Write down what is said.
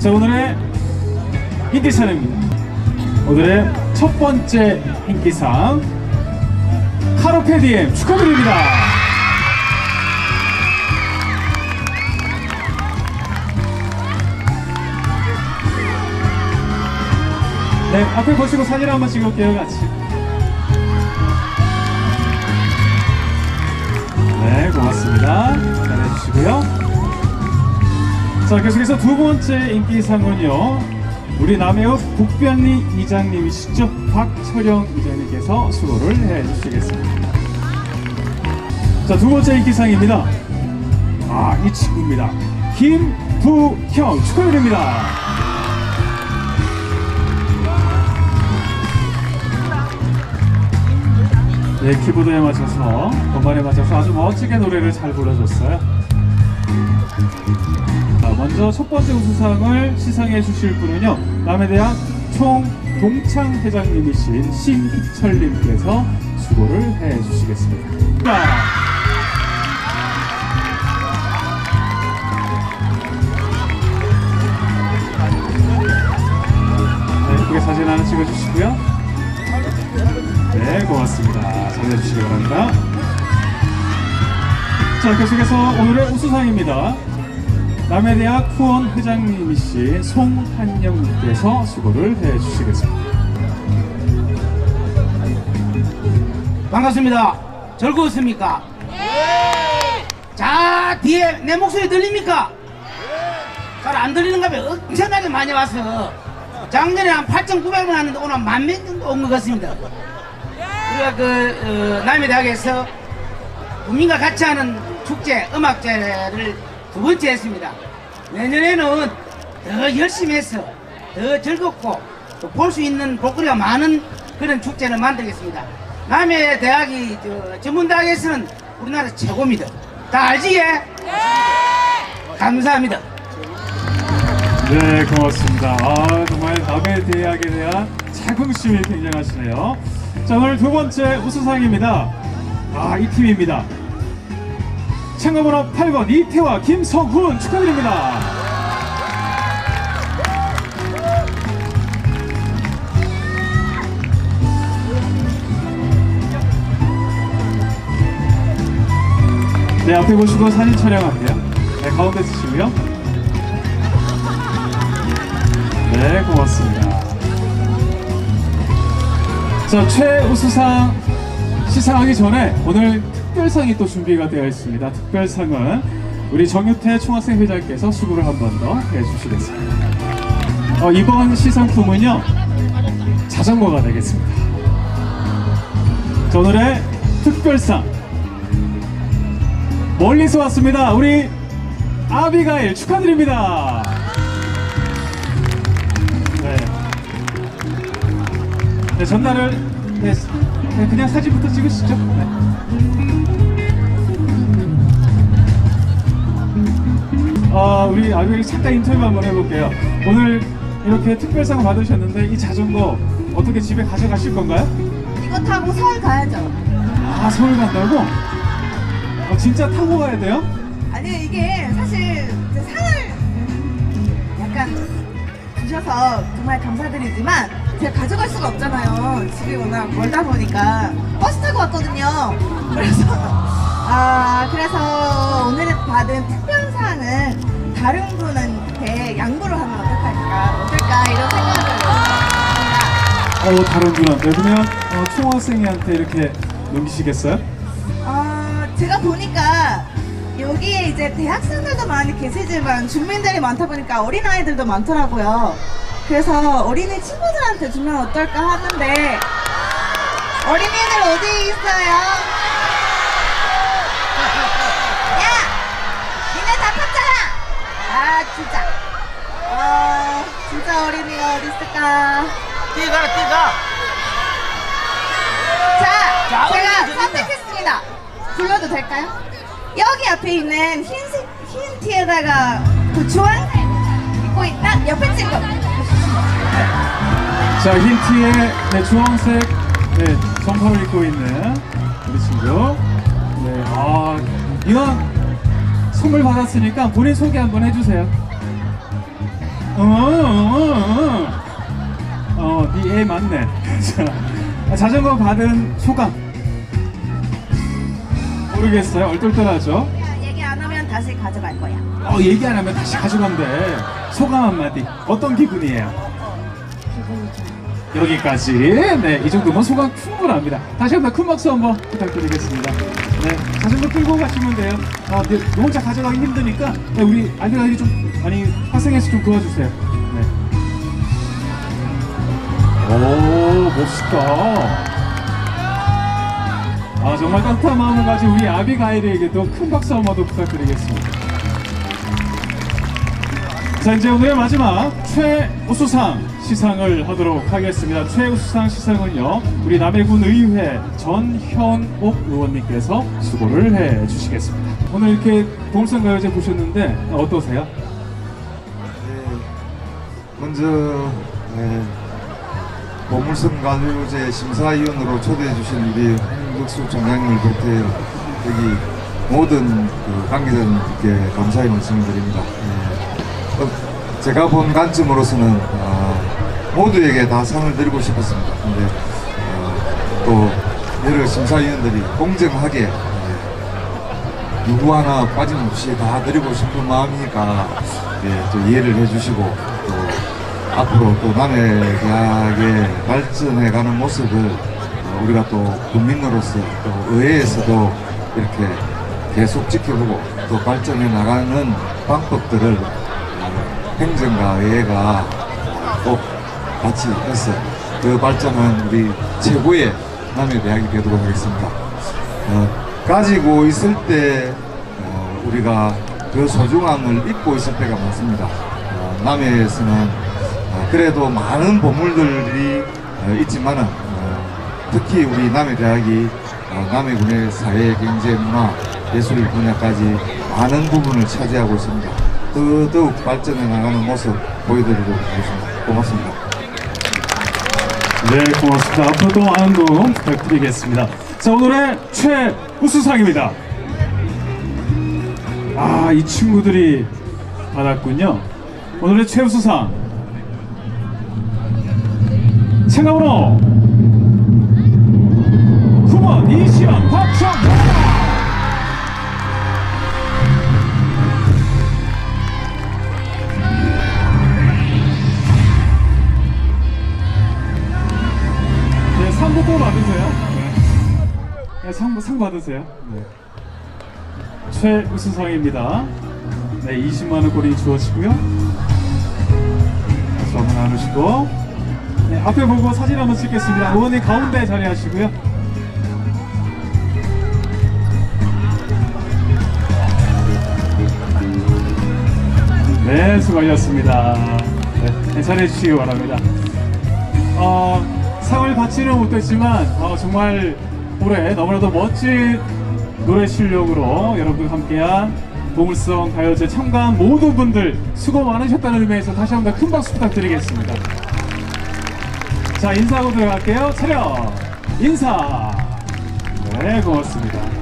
자 오늘의 인기상입니다. 오늘의 첫 번째 인기상 카로페디엠 축하드립니다. 네 앞에 보시고 사진 한번 찍을게요 같이. 네 고맙습니다. 잘해주시고요. 자 계속해서 두 번째 인기상은요. 우리 남해읍 북변리 이장님이시죠 박철영 이장님께서 수고를 해주시겠습니다. 자 두 번째 인기상입니다. 아 이 친구입니다. 김부형 축하드립니다. 네 키보드에 맞춰서 건반에 맞춰서 아주 멋지게 노래를 잘 불러줬어요. 자, 먼저 첫 번째 우수상을 시상해 주실 분은요 남해대학 총 동창 회장님이신 심희철님께서 수고를 해 주시겠습니다. 자, 네, 예쁘게 사진 하나 찍어주시고요. 네, 고맙습니다. 잘해주시기 바랍니다. 자, 계속해서 오늘의 우수상입니다. 남해대학 후원 회장님이신 송한영님께서 수고를 해주시겠습니다. 반갑습니다. 즐거웠습니까? 자, 뒤에 내 목소리 들립니까? 잘 안 들리는가 봐요. 엄청나게 많이 와서 작년에 한 8,900명 왔는데 오늘 만명 정도 온 것 같습니다. 우리가 그 어, 남해대학에서 국민과 같이 하는 축제, 음악제를 두 번째 했습니다. 내년에는 더 열심히 해서 더 즐겁고 볼 수 있는 볼거리가 많은 그런 축제를 만들겠습니다. 남해 대학이 저 전문대학에서는 우리나라 최고입니다. 다 알지? 예? 감사합니다. 네, 고맙습니다. 아, 정말 남해 대학에 대한 자긍심이 굉장하시네요. 자, 오늘 두 번째 우수상입니다. 아, 이 팀입니다. 참가번호 8번 이태화 김성훈 축하드립니다. 네, 앞에 보시고 사진 촬영할게요. 네, 가운데 쓰시고요. 네, 고맙습니다. 자, 최우수상 시상하기 전에 오늘 특별상이 또 준비가 되어 있습니다. 특별상은 우리 정유태 총학생 회장께서 수고를 한 번 더 해주시겠습니다. 어, 이번 시상품은요, 자전거가 되겠습니다. 자, 오늘의 특별상 멀리서 왔습니다. 우리 아비가일 축하드립니다. 네. 네, 전날을 네, 네, 그냥 사진부터 찍으시죠. 네. 아, 우리 아비가일 잠깐 인터뷰 한번 해볼게요. 오늘 이렇게 특별상 받으셨는데 이 자전거 어떻게 집에 가져가실 건가요? 이거 타고 서울 가야죠. 아, 서울 간다고? 어, 진짜 타고 가야 돼요? 아니 이게 사실 상을 약간 주셔서 정말 감사드리지만 제가 가져갈 수가 없잖아요. 집이 워낙 멀다 보니까 버스 타고 왔거든요. 그래서 아 그래서 오늘 받은 특별상은 다른 분한테 양보를 하면 어떨까 어떨까 이런 생각을. 어, 다른 분한테. 그러면 어, 총학생회한테 이렇게 넘기시겠어요? 어, 제가 보니까 여기에 이제 대학생들도 많이 계시지만 주민들이 많다 보니까 어린아이들도 많더라고요. 그래서 어린이 친구들한테 주면 어떨까 하는데 어린이들 어디 있어요? 야! 니네 다 컸잖아! 아 진짜 아 진짜 어린이가 어디 있을까? 뛰가, 뛰가. 자, 자, 제가 선택했습니다. 불러도 될까요? 여기 앞에 있는 흰색, 흰 티에다가 그 주황색 입고 있다? 옆에 친구. 자, 흰 티에 네, 주황색 네, 점퍼를 입고 있는 우리 친구. 네, 아, 이건 선물 받았으니까 본인 소개 한번 해주세요. 어, 어, 니애 맞네. 자, 자전거 받은 소감. 모르겠어요. 얼떨떨하죠? 다시 가져갈 거야. 어, 얘기 안 하면 다시 가져간대. 소감 한마디. 어떤 기분이에요? 여기까지. 네, 이 정도면 소감 충분합니다. 다시 한번 큰 박수 한번 부탁드리겠습니다. 네, 자전거 끌고 가시면 돼요. 아, 네, 너 혼자 가져가기 힘드니까 네, 우리 아이들이 좀 많이 화생해서 좀 도와주세요. 네. 오, 멋있다. 아, 정말 따뜻한 마음을 가진 우리 아비가일에게도 큰 박수 한 번 더 부탁드리겠습니다. 자 이제 오늘의 마지막 최우수상 시상을 하도록 하겠습니다. 최우수상 시상은요 우리 남해군 의회 전현옥 의원님께서 수고를 해 주시겠습니다. 오늘 이렇게 동물상가요제 보셨는데 어떠세요? 네, 먼저 네, 보물섬 가요제 심사위원으로 초대해 주신 우리 홍 덕수 총장님을 비롯해 여기 모든 그 관계자님께 감사의 말씀을 드립니다. 네, 어, 제가 본 관점으로서는 어, 모두에게 다 상을 드리고 싶었습니다. 근데 어, 또 여러 심사위원들이 공정하게 네, 누구 하나 빠짐없이 다 드리고 싶은 마음이니까 예, 또 이해를 해주시고 또 앞으로 또 남의 대학의 발전해가는 모습을 어, 우리가 또 국민으로서 또 의회에서도 이렇게 계속 지켜보고 또 발전해 나가는 방법들을 어, 행정과 의회가 꼭 같이 해서 그 발전은 우리 최고의 남의 대학이 되도록 하겠습니다. 어, 가지고 있을 때 어, 우리가 그 소중함을 잊고 있을 때가 많습니다. 어, 남해에서는 어, 그래도 많은 보물들이 어, 있지만은 어, 특히 우리 남해 대학이 어, 남해군의 사회, 경제, 문화, 예술 분야까지 많은 부분을 차지하고 있습니다. 더더욱 발전해 나가는 모습 보여드리도록 하겠습니다. 고맙습니다. 네 고맙습니다. 앞으로도 많은 도움 부탁드리겠습니다. 자 오늘의 최우수상입니다. 아 이 친구들이 받았군요. 오늘의 최우수상 참가번호 네, 네 상, 상 받으세요. 네. 최우수상입니다. 네, 20만원 꼴이 주어지고요. 박수 한번 나누시고. 네, 앞에 보고 사진 한번 찍겠습니다. 의원님 가운데 자리하시고요. 네, 수고하셨습니다. 네, 괜찮해 주시기 바랍니다. 어, 상을 받지는 못했지만 어, 정말 올해 너무나도 멋진 노래 실력으로 여러분과 함께한 보물성 가요제 참가한 모든 분들 수고 많으셨다는 의미에서 다시 한번 큰 박수 부탁드리겠습니다. 자 인사하고 들어갈게요. 차렷 인사. 네 고맙습니다.